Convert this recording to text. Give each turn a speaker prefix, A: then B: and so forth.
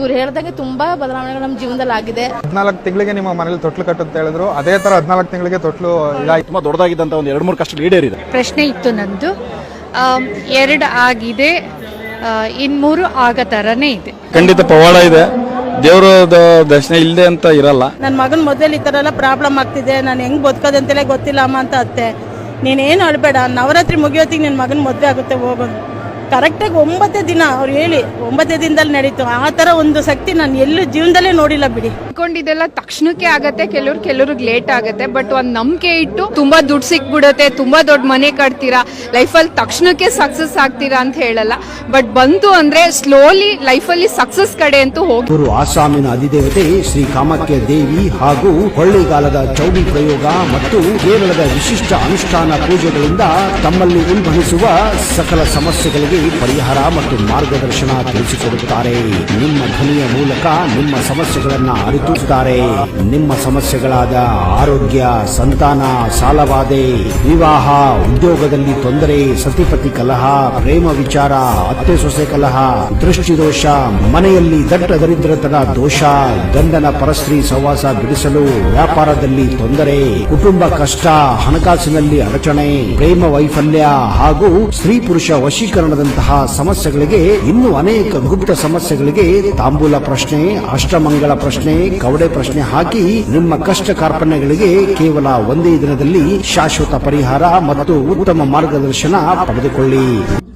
A: ಇವ್ರು ಹೇಳ್ದಂಗೆ ತುಂಬಾ ಬದಲಾವಣೆಗಳು ನಮ್ಮ ಜೀವನದಲ್ಲಿ ಆಗಿದೆ.
B: ಹದಿನಾಲ್ಕು ತಿಂಗಳಿಗೆ ನಿಮ್ಮ ಮನೇಲಿ ತೊಟ್ಲು ಕಟ್ಟು ಅಂತ ಹೇಳಿದ್ರು. ಅದೇ ತರ ಹದಿನಾಲ್ಕು ತಿಂಗಳಿಗೆ ತೊಟ್ಲು
C: ತುಂಬಾ ದೊಡ್ಡದಾಗಿದ್ದಂತ ಒಂದು ಎರಡು ಮೂರು ಕಷ್ಟ ಈಡೇರಿದೆ.
D: ಪ್ರಶ್ನೆ ಇತ್ತು ನಂದು. ಎರಡು ಆಗಿದೆ. ಇನ್ ಮೂರು ಆಗ ತರನೇ ಇದೆ.
E: ಖಂಡಿತ ಪವಾಡ ಇದೆ. ದೇವರ ದರ್ಶನ ಇಲ್ಲದೆ ಅಂತ ಇರಲ್ಲ.
F: ನನ್ನ ಮಗನ ಮೊದಲು ಈ ಥರ ಎಲ್ಲ ಪ್ರಾಬ್ಲಮ್ ಆಗ್ತಿದೆ. ನಾನು ಹೆಂಗ್ ಬದುಕೋದು ಅಂತಲೇ ಗೊತ್ತಿಲ್ಲ ಅಮ್ಮ ಅಂತ ಅತ್ತೆ. ನೀನೇನು ಅಳ್ಬೇಡ ನವರಾತ್ರಿ ಮುಗಿಯೋತಿಗೆ ನಿನ್ನ ಮಗನ ಮದುವೆ ಆಗುತ್ತೆ ಹೋಗೋದು ಕರೆಕ್ಟಾಗಿ ಒಂಬತ್ತೇ ದಿನ ಅವ್ರು ಹೇಳಿ ಒಂಬತ್ತೇ ದಿನದಲ್ಲಿ ನಡೀತು. ಆ ಥರ ಒಂದು ಶಕ್ತಿ ನಾನು ಎಲ್ಲೂ ಜೀವನದಲ್ಲೇ ನೋಡಿಲ್ಲ ಬಿಡಿ.
G: ಅನ್ಕೊಂಡಿದ್ದೆಲ್ಲ ತಕ್ಷಣಕ್ಕೆ ಆಗತ್ತೆ ಕೆಲವ್ರು ಕೆಲವ್ರಿಗೆ ಲೇಟ್ ಆಗತ್ತೆ ಬಟ್ ಒಂದು ನಂಬಿಕೆ ಇಟ್ಟು ತುಂಬಾ ದುಡ್ಡು ಸಿಕ್ಬಿಡುತ್ತೆ ತುಂಬಾ ದೊಡ್ಡ ಮನೆ ಕಟ್ತೀರಾ ಲೈಫಲ್ಲಿ ತಕ್ಷಣಕ್ಕೆ ಸಕ್ಸಸ್ ಆಗ್ತೀರಾ ಅಂತ ಹೇಳಲ್ಲ. ಬಟ್ ಬಂತು ಅಂದ್ರೆ ಸ್ಲೋಲಿ ಲೈಫಲ್ಲಿ ಸಕ್ಸಸ್ ಕಡೆ ಅಂತೂ ಹೋಗಿ
H: ಇವರು ಆಸಾಮಿನ ಅಧಿದೇವತೆ ಶ್ರೀ ಕಾಮಾಖ್ಯ ದೇವಿ ಹಾಗೂ ಕೊಳ್ಳಿಗಾಲದ ಚೌಡಿ ಪ್ರಯೋಗ ಮತ್ತು ಕೇರಳದ ವಿಶಿಷ್ಟ ಅನುಷ್ಠಾನ ಪೂಜೆಗಳಿಂದ ತಮ್ಮಲ್ಲಿ ಉಲ್ಬಣಿಸುವ ಸಕಲ ಸಮಸ್ಯೆಗಳಿಗೆ ಪರಿಹಾರ ಮತ್ತು ಮಾರ್ಗದರ್ಶನ ತಿಳಿಸಿಕೊಡುತ್ತಾರೆ. ನಿಮ್ಮ ಧ್ವನಿಯ ಮೂಲಕ ನಿಮ್ಮ ಸಮಸ್ಯೆಗಳನ್ನ ಅರಿತುತ್ತಾರೆ ನಿಮ್ಮ ಸಮಸ್ಯೆಗಳಾದ ಆರೋಗ್ಯ, ಸಂತಾನ, ಸಾಲವಾದೆ, ವಿವಾಹ, ಉದ್ಯೋಗದಲ್ಲಿ ತೊಂದರೆ, ಸತಿಪತಿ ಕಲಹ, ಪ್ರೇಮ ವಿಚಾರ, ಅತ್ತೆ ಸೊಸೆ ಕಲಹ ದೃಷ್ಟಿದೋಷ ಮನೆಯಲ್ಲಿ ದಟ್ಟ ದರಿದ್ರತನ ದೋಷ, ಗಂಡನ ಪರಸ್ತ್ರೀ ಸಹವಾಸ ಬಿಡಿಸಲು ವ್ಯಾಪಾರದಲ್ಲಿ ತೊಂದರೆ, ಕುಟುಂಬ ಕಷ್ಟ, ಹಣಕಾಸಿನಲ್ಲಿ ಅಡಚಣೆ, ಪ್ರೇಮ ವೈಫಲ್ಯ ಹಾಗೂ ಸ್ತ್ರೀ ಪುರುಷ ವಶೀಕರಣದಂತಹ ಸಮಸ್ಯೆಗಳಿಗೆ ಇನ್ನೂ ಅನೇಕ ಗುಪ್ತ ಸಮಸ್ಯೆಗಳಿಗೆ ತಾಂಬೂಲ ಪ್ರಶ್ನೆ ಅಷ್ಟಮಂಗಳ ಪ್ರಶ್ನೆ, ಕವಡೆ ಪ್ರಶ್ನೆ ಹಾಕಿ ನಿಮ್ಮ ಕಷ್ಟ ಕಾರ್ಪಣ್ಯಗಳಿಗೆ ಕೇವಲ ಒಂದೇ ದಿನದಲ್ಲಿ ಶಾಶ್ವತ ಪರಿಹಾರ ಮತ್ತು ಉತ್ತಮ ಮಾರ್ಗದರ್ಶನ ಪಡೆದುಕೊಳ್ಳಿ.